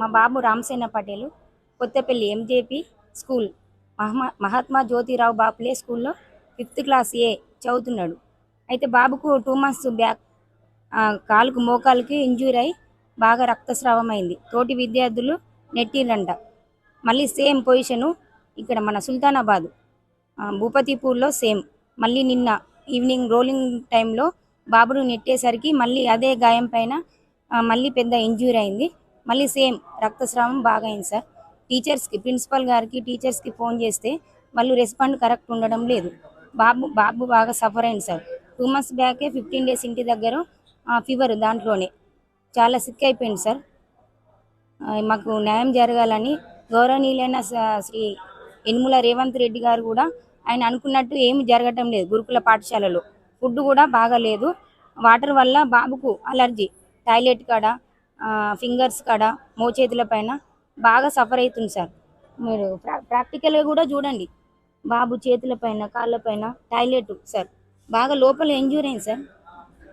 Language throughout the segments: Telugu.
మా బాబు రామసేన పటేల్ కొత్తపల్లి ఎంజేపీ స్కూల్ మహమా మహాత్మా జ్యోతిరావు బాపులే స్కూల్లో ఫిఫ్త్ క్లాస్ ఏ చదువుతున్నాడు. అయితే బాబుకు టూ మంత్స్ బ్యాక్ కాలుకు మోకాలుకి ఇంజూరీ అయి బాగా రక్తస్రావం అయింది తోటి విద్యార్థులు నెట్టిరంట మళ్ళీ సేమ్ పొజిషను ఇక్కడ మన సుల్తానాబాద్ భూపతిపూర్లో సేమ్. మళ్ళీ నిన్న ఈవినింగ్ రోలింగ్ టైంలో బాబును నెట్టేసరికి మళ్ళీ అదే గాయం పైన మళ్ళీ పెద్ద ఇంజూరీ అయింది. మళ్ళీ సేమ్ రక్తస్రావం బాగా అయింది సార్. టీచర్స్కి ప్రిన్సిపల్ గారికి టీచర్స్కి ఫోన్ చేస్తే వాళ్ళు రెస్పాండ్ కరెక్ట్ ఉండడం లేదు. బాబు బాబు బాగా సఫర్ అయింది సార్. టూ మంత్స్ బ్యాకే ఫిఫ్టీన్ డేస్ ఇంటి దగ్గర ఫీవర్ దాంట్లోనే. చాలా సిక్ అయిపోయింది సార్. మాకు న్యాయం జరగాలని గౌరవనీయులైన స- శ్రీ యనుమల రేవంత్ రెడ్డి గారు కూడా ఆయన అనుకున్నట్టు ఏమి జరగటం లేదు గురుకుల పాఠశాలలో. ఫుడ్ కూడా బాగా లేదు వాటర్ వల్ల బాబుకు అలర్జీ. టాయిలెట్ కాడ ఫింగర్స్ కాడ మోచేతుల పైన బాగా సఫర్ అవుతుంది సార్. మీరు ప్రా ప్రాక్టికల్గా కూడా చూడండి. బాబు చేతుల పైన కాళ్ళ పైన టాయిలెట్ సార్. బాగా లోపల ఎంజూర్ అయింది సార్.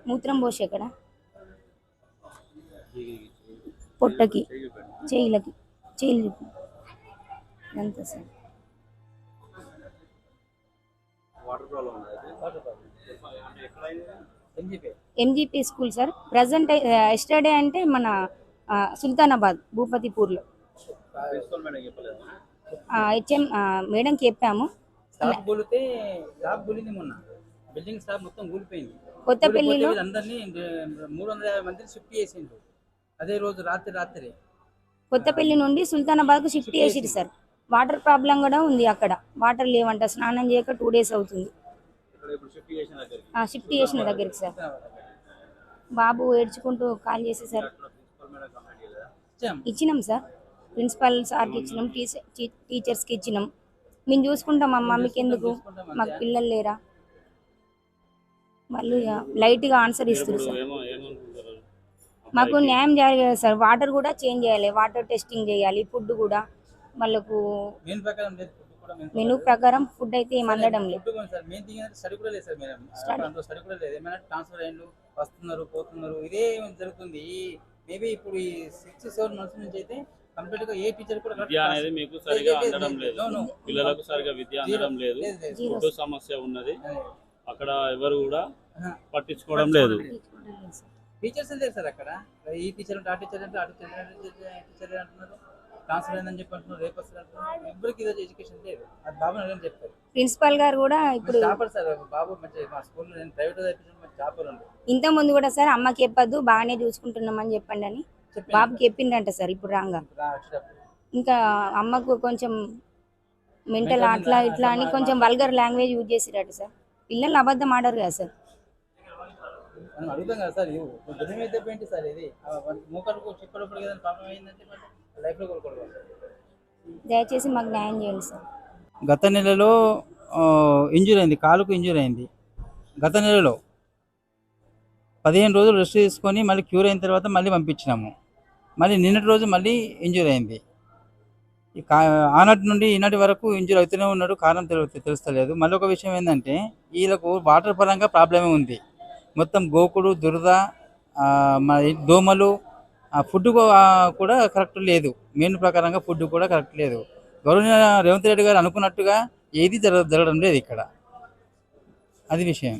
మూత్రం పోసే అక్కడ పొట్టకి చేయిలకి చేయిలు sir. Water sir MJP school sir. Present yesterday అంటే మన ఆ, సుల్తానాబాద్ భూపతిపూర్లో. హెచ్ఎం చెప్పాము. బిల్డింగ్ స్టాఫ్ మొత్తం కూలిపోయింది. కొత్తపల్లిలో మూడు వందల యాభై మందిని షిఫ్ట్ అదే రోజు రాత్రి రాత్రి. కొత్తపల్లి నుండి సుల్తానాబాద్కు షిఫ్ట్ చేసిరు సార్. వాటర్ ప్రాబ్లం కూడా ఉంది అక్కడ. వాటర్ లేవంట స్నానం చేయక టూ డేస్ అవుతుంది. షిఫ్ట్ చేసిన దగ్గరికి. సార్ బాబు ఏడ్చుకుంటూ కాల్ చేసి సార్ ఇచ్చాం. ఇచ్చినాం సార్ ప్రిన్సిపల్ సార్కి ఇచ్చినాం టీచర్స్కి ఇచ్చినాం. మేము చూసుకుంటాం అమ్మా మీకు ఎందుకు? మాకు పిల్లలు లేరా? వాళ్ళు ఇక లైట్గా ఆన్సర్ ఇస్తారు సార్ మాకు న్యాయం జరగాలి సార్ వాటర్ కూడా చేంజ్ చేయాలి. వాటర్ టెస్టింగ్ చేయాలి. ఫుడ్ కూడా. వాళ్ళకు మెనూ ప్రకారం ఫుడ్ అయితే ఏం అందడం లేదు సార్ మెయిన్ థింగ్ ఏంటంటే స్టడీ కూడా లేదు సార్ మేడం. స్టడీ కూడా లేదు. ఏమైనా ట్రాన్స్ఫర్ అయ్యిండు వస్తున్నారు పోతున్నారు ఇదే జరుగుతుంది. మేబీ ఇప్పుడు ఈ సిక్స్ సెవెన్ మంత్స్ నుంచి అయితే కంప్లీట్గా ఏ టీచర్ కూడా విద్య అనేది మీకు సరిగా అందడం లేదు. పిల్లలకు సరిగా విద్య అందడం లేదు. ఫుడ్ సమస్య ఉన్నది. అక్కడ ఎవరు కూడా. పట్టించుకోవడం లేదు. టీచర్స్ లేదు సార్ అక్కడ? ఈ టీచర్ అంటే ఆ టీచర్ అంటే ఆ టీచర్ టీచర్ అంటున్నారు. ట్రాన్స్ఫర్ అయిందని చెప్పి అంటున్నారు రేపు వస్తారు ఎవరికి ఇదే ఎడ్యుకేషన్ లేదు. అది బాబు అడగని చెప్తారు ప్రిన్సిపల్ గారు కూడా ఇప్పుడు చాపర్ సార్ బాబు మంచి మా స్కూల్లో నేను ప్రైవేట్ చదివించిన మంచి చాపర్ ఉంది ఇంత ముందు కూడా సార్ అమ్మకి చెప్పొద్దు బాగానే చూసుకుంటున్నామని చెప్పండి అని. బాబుకి చెప్పిండంట సార్ ఇప్పుడు రాంగా. ఇంకా అమ్మకు కొంచెం మెంటల్ అట్లా ఇట్లా అని కొంచెం వల్గర్ లాంగ్వేజ్ యూజ్ చేసిరట సార్. పిల్లలు అబద్ధం ఆడరు కదా సార్. మనం అడుగుతాం కదా సార్ దెబ్బ ఏంటి సార్ ఇది? ప్రాబ్లం అయిందంటే లైఫ్లో కోరుకోవడం దయచేసి మాకు న్యాయం చేయండి సార్. గత నెలలో ఇంజూరీ అయింది కాలుకు ఇంజూరీ అయింది. గత నెలలో పదిహేను రోజులు రెస్ట్ తీసుకొని మళ్ళీ క్యూర్ అయిన తర్వాత మళ్ళీ పంపించినాము. మళ్ళీ నిన్నటి రోజు మళ్ళీ ఇంజూరీ అయింది. ఈ కా ఆనాటి నుండి ఈనాటి వరకు ఇంజూరీ అవుతూనే ఉన్నాడు కారణం తెలు తెలుస్తలేదు. మళ్ళీ ఒక విషయం ఏంటంటే వీళ్ళకు వాటర్ పరంగా ప్రాబ్లమే ఉంది. మొత్తం గోకుడు దురద మరి దోమలు ఫుడ్ కూడా కరెక్ట్ లేదు. మెయిన్ ప్రకారంగా ఫుడ్ కూడా కరెక్ట్ లేదు. గౌరవనీయ రేవంత్ రెడ్డి గారు అనుకున్నట్టుగా ఏది జరగ జరగడం లేదు ఇక్కడ. అది విషయం.